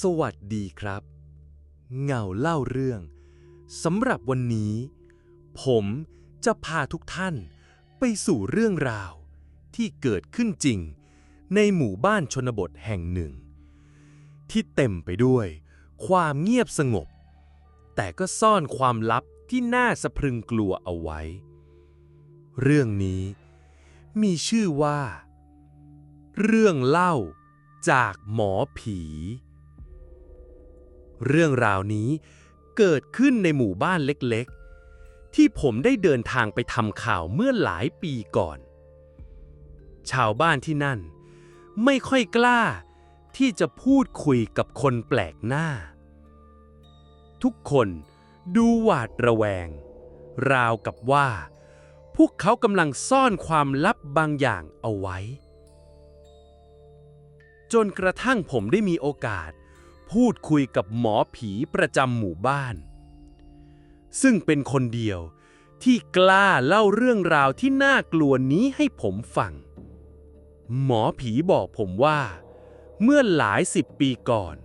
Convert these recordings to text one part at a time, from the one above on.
สวัสดีครับ เงาเล่าเรื่องสำหรับวันนี้ ผมจะพาทุกท่านไปสู่เรื่องราวที่เกิดขึ้นจริง ในหมู่บ้านชนบทแห่งหนึ่ง ที่เต็มไปด้วย ความเงียบสงบ แต่ก็ซ่อนความลับที่น่าสะพรึงกลัวเอาไว้ เรื่องนี้มีชื่อว่า เรื่องเล่าจากหมอผี เรื่องราวนี้เกิดขึ้นในหมู่บ้านเล็กๆ ที่ผมได้เดินทางไปทำข่าวเมื่อหลายปีก่อน ชาวบ้านที่นั่น ไม่ค่อยกล้าที่จะพูดคุยกับคนแปลกหน้า ทุกคนดูหวาดระแวง ราวกับว่า พวกเขากำลังซ่อนความลับบางอย่างเอาไว้ จนกระทั่งผมได้มีโอกาส พูดคุยกับหมอผีประจำหมู่บ้าน ซึ่งเป็นคนเดียวที่กล้าเล่าเรื่องราวที่น่ากลัวนี้ให้ผมฟัง หมอผีบอกผมว่า เมื่อหลายสิบปีก่อน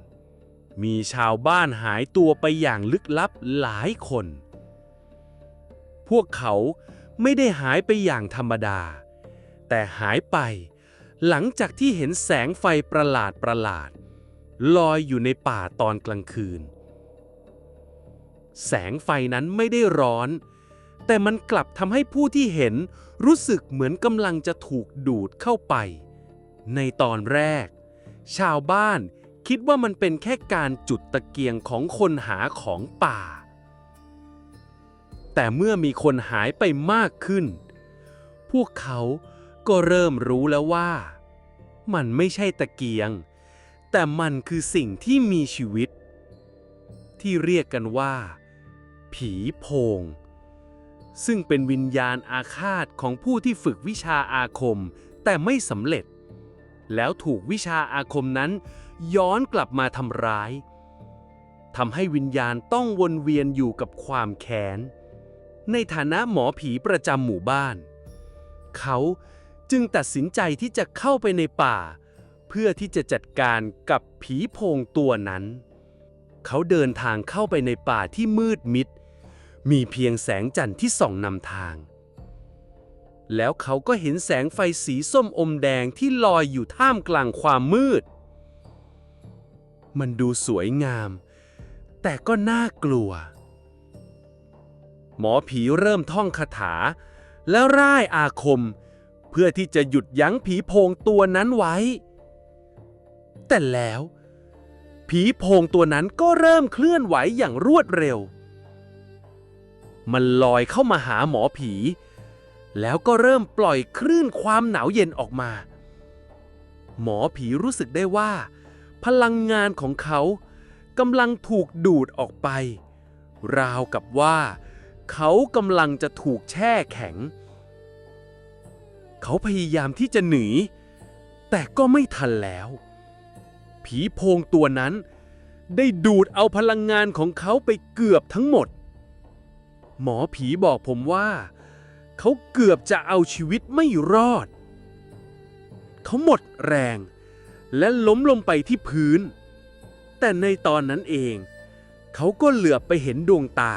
มีชาวบ้านหายตัวไปอย่างลึกลับหลายคน พวกเขาไม่ได้หายไปอย่างธรรมดา แต่หายไปหลังจากที่เห็นแสงไฟประหลาดประหลาด ลอยอยู่ในป่าตอนกลางคืน แสงไฟนั้นไม่ได้ร้อน แต่มันกลับทำให้ผู้ที่เห็นรู้สึกเหมือนกำลังจะถูกดูดเข้าไป ในตอนแรก ชาวบ้านคิดว่ามันเป็นแค่การจุดตะเกียงของคนหาของป่า แต่เมื่อมีคนหายไปมากขึ้น พวกเขาก็เริ่มรู้แล้วว่า มันไม่ใช่ตะเกียง แต่มันคือสิ่งที่มีชีวิต ที่เรียกกันว่า ผีโพง ซึ่งเป็นวิญญาณอาฆาตของผู้ที่ฝึกวิชาอาคม แต่ไม่สำเร็จ แล้วถูกวิชาอาคมนั้น ย้อนกลับมาทำร้ายทำให้วิญญาณต้องวนเวียนอยู่กับความแค้น ในฐานะหมอผีประจำหมู่บ้าน เขาจึงตัดสินใจที่จะเข้าไปในป่า เพื่อที่จะจัดการกับผีโพงตัวนั้น เขาเดินทางเข้าไปในป่าที่มืดมิด มีเพียงแสงจันทร์ที่ส่องนำทาง แล้วเขาก็เห็นแสงไฟสีส้มอมแดงที่ลอยอยู่ท่ามกลางความมืด มันดูสวยงาม แต่ก็น่ากลัว หมอผีเริ่มท่องคาถา แล้วร่ายอาคม เพื่อที่จะหยุดยั้งผีโพงตัวนั้นไว้ แต่แล้ว ผีโพงตัวนั้นก็เริ่มเคลื่อนไหวอย่างรวดเร็ว มันลอยเข้ามาหาหมอผี แล้วก็เริ่มปล่อยคลื่นความหนาวเย็นออกมา หมอผีรู้สึกได้ว่า พลังงานของเขากำลังถูกดูดออกไป ราวกับว่า เขากำลังจะถูกแช่แข็ง เขาพยายามที่จะหนี แต่ก็ไม่ทันแล้ว ผีโพงตัวนั้น ได้ดูดเอาพลังงานของเขาไปเกือบทั้งหมด หมอผีบอกผมว่า เขาเกือบจะเอาชีวิตไม่รอด เขาหมดแรง และล้มลงไปที่พื้น แต่ในตอนนั้นเอง เขาก็เหลือบไปเห็นดวงตา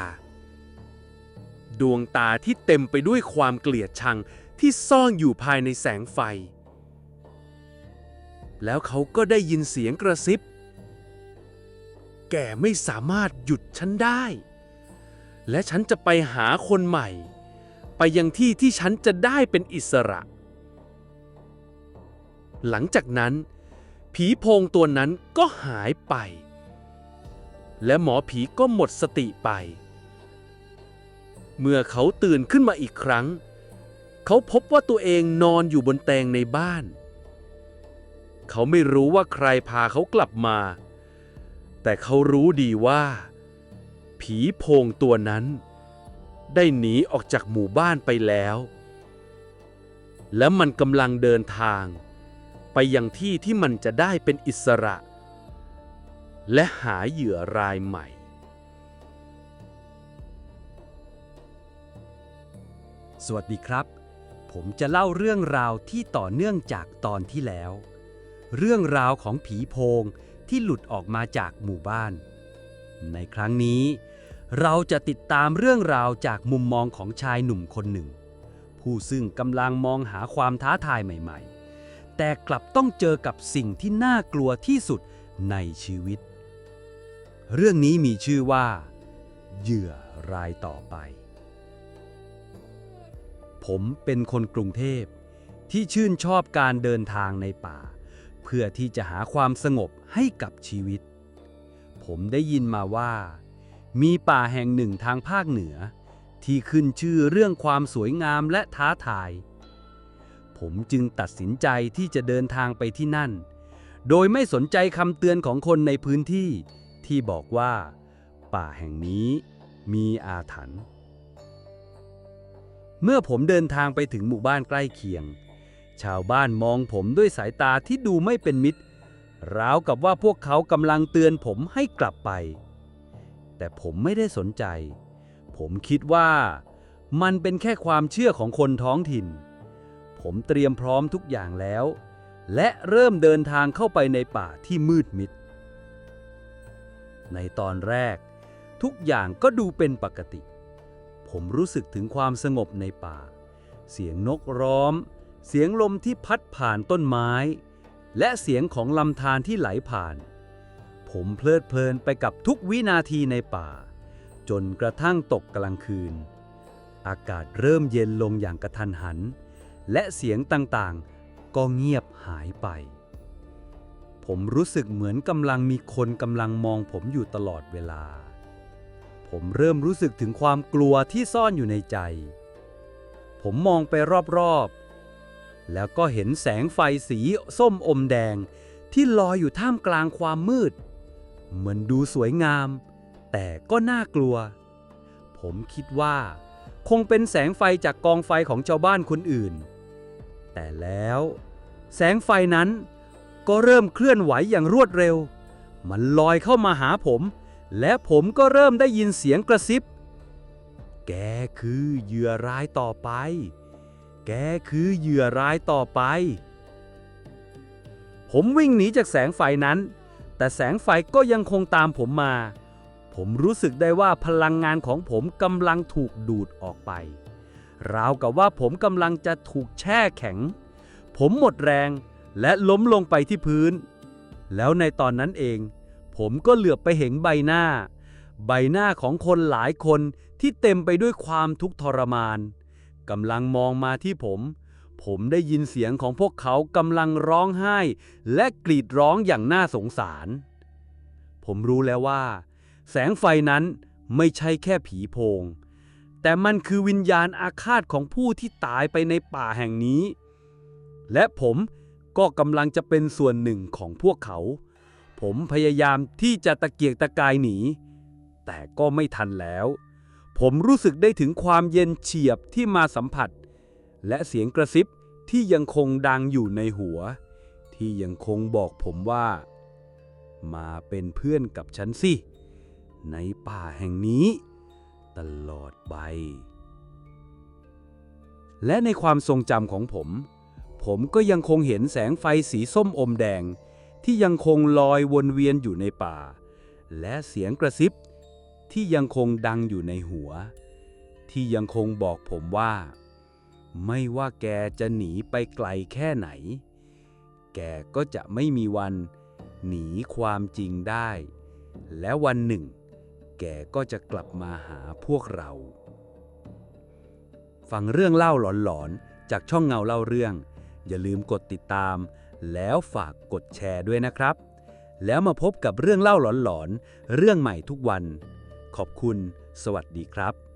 ดวงตาที่เต็มไปด้วยความเกลียดชังที่ซ่อนอยู่ภายในแสงไฟ แล้วเขาก็ได้ยินเสียงกระซิบ แกไม่สามารถหยุดฉันได้ และฉันจะไปหาคนใหม่ ไปยังที่ที่ฉันจะได้เป็นอิสระ หลังจากนั้น ผีโพงตัวนั้นก็หายไป และหมอผีก็หมดสติไป เมื่อเขาตื่นขึ้นมาอีกครั้ง เขาพบว่าตัวเองนอนอยู่บนเตียงในบ้าน เขาไม่รู้ว่าใครพาเขากลับมา แต่เขารู้ดีว่า ผีโพงตัวนั้น ได้หนีออกจากหมู่บ้านไปแล้ว และมันกำลังเดินทาง ไปยังที่ที่มันจะได้เป็นอิสระ และหาเหยื่อรายใหม่สวัสดีครับ ผมจะเล่าเรื่องราวที่ต่อเนื่องจากตอนที่แล้ว เรื่องราวของผีโพงที่หลุดออกมาจากหมู่บ้าน ในครั้งนี้ เราจะติดตามเรื่องราวจากมุมมองของชายหนุ่มคนหนึ่ง ผู้ซึ่งกำลังมองหาความท้าทายใหม่ ๆ แต่กลับต้องเจอกับสิ่งที่น่ากลัวที่สุดในชีวิต เรื่องนี้มีชื่อว่า เหยื่อรายต่อไป ผมเป็นคนกรุงเทพที่ชื่นชอบการเดินทางในป่า เพื่อที่จะหาความสงบให้กับชีวิต ผมได้ยินมาว่า มีป่าแห่งหนึ่งทางภาคเหนือ ที่ขึ้นชื่อเรื่องความสวยงามและท้าทาย ผมจึงตัดสินใจที่จะเดินทางไปที่นั่น โดยไม่สนใจคำเตือนของคนในพื้นที่ ที่บอกว่า ป่าแห่งนี้มีอาถรรพ์เมื่อผมเดินทางไปถึงหมู่บ้านใกล้เคียง ชาวบ้านมองผมด้วยสายตาที่ดูไม่เป็นมิตร ราวกับว่าพวกเขากำลังเตือนผมให้กลับไป แต่ผมไม่ได้สนใจ ผมคิดว่า มันเป็นแค่ความเชื่อของคนท้องถิ่น ผมเตรียมพร้อมทุกอย่างแล้ว และเริ่มเดินทางเข้าไปในป่าที่มืดมิด ในตอนแรก ทุกอย่างก็ดูเป็นปกติ ผมรู้สึกถึงความสงบในป่า เสียงนกร้อง เสียงลมที่พัดผ่านต้นไม้ และเสียงของลำธารที่ไหลผ่าน ผมเพลิดเพลินไปกับทุกวินาทีในป่า จนกระทั่งตกกลางคืน อากาศเริ่มเย็นลงอย่างกระทันหัน และเสียงต่างๆ ก็เงียบหายไป ผมรู้สึกเหมือนกำลังมีคนกำลังมองผมอยู่ตลอดเวลา ผมเริ่มรู้สึกถึงความกลัวที่ซ่อนอยู่ในใจ ผมมองไปรอบๆ แล้วก็เห็นแสงไฟสีส้มอมแดง ที่ลอยอยู่ท่ามกลางความมืดเหมือนดูสวยงาม แต่ก็น่ากลัว ผมคิดว่า คงเป็นแสงไฟจากกองไฟของชาวบ้านคนอื่น แต่แล้ว แสงไฟนั้นก็เริ่มเคลื่อนไหวอย่างรวดเร็ว มันลอยเข้ามาหาผม และผมก็เริ่มได้ยินเสียงกระซิบ แกคือเหยื่อร้ายต่อไป แกคือเหยื่อรายต่อไป ผมวิ่งหนีจากแสงไฟนั้น แต่แสงไฟก็ยังคงตามผมมา ผมรู้สึกได้ว่าพลังงานของผมกำลังถูกดูดออกไป ราวกับว่าผมกำลังจะถูกแช่แข็ง ผมหมดแรงและล้มลงไปที่พื้น แล้วในตอนนั้นเอง ผมก็เหลือบไปเห็นใบหน้า ใบหน้าของคนหลายคนที่เต็มไปด้วยความทุกข์ทรมาน กำลังมองมาที่ผม ผมได้ยินเสียงของพวกเขากำลังร้องไห้ และกรีดร้องอย่างน่าสงสาร ผมรู้แล้วว่า แสงไฟนั้นไม่ใช่แค่ผีโพง แต่มันคือวิญญาณอาฆาตของผู้ที่ตายไปในป่าแห่งนี้ และผมก็กำลังจะเป็นส่วนหนึ่งของพวกเขา ผมพยายามที่จะตะเกียกตะกายหนี แต่ก็ไม่ทันแล้ว ผมรู้สึกได้ถึงความเย็นเฉียบที่มาสัมผัส และเสียงกระซิบที่ยังคงดังอยู่ในหัว ที่ยังคงบอกผมว่า มาเป็นเพื่อนกับฉันสิ ในป่าแห่งนี้ ตลอดไป และในความทรงจำของผม ผมก็ยังคงเห็นแสงไฟสีส้มอมแดง ที่ยังคงลอยวนเวียนอยู่ในป่า และเสียงกระซิบ ที่ยังคงดังอยู่ในหัว ที่ยังคงบอกผมว่า ไม่ว่าแกจะหนีไปไกลแค่ไหน แกก็จะไม่มีวันหนีความจริงได้ และวันหนึ่ง แกก็จะกลับมาหาพวกเรา ฟังเรื่องเล่าหลอนๆ จากช่องเงาเล่าเรื่อง อย่าลืมกดติดตาม แล้วฝากกดแชร์ด้วยนะครับ แล้วมาพบกับเรื่องเล่าหลอนๆ เรื่องใหม่ทุกวัน ขอบคุณ สวัสดีครับ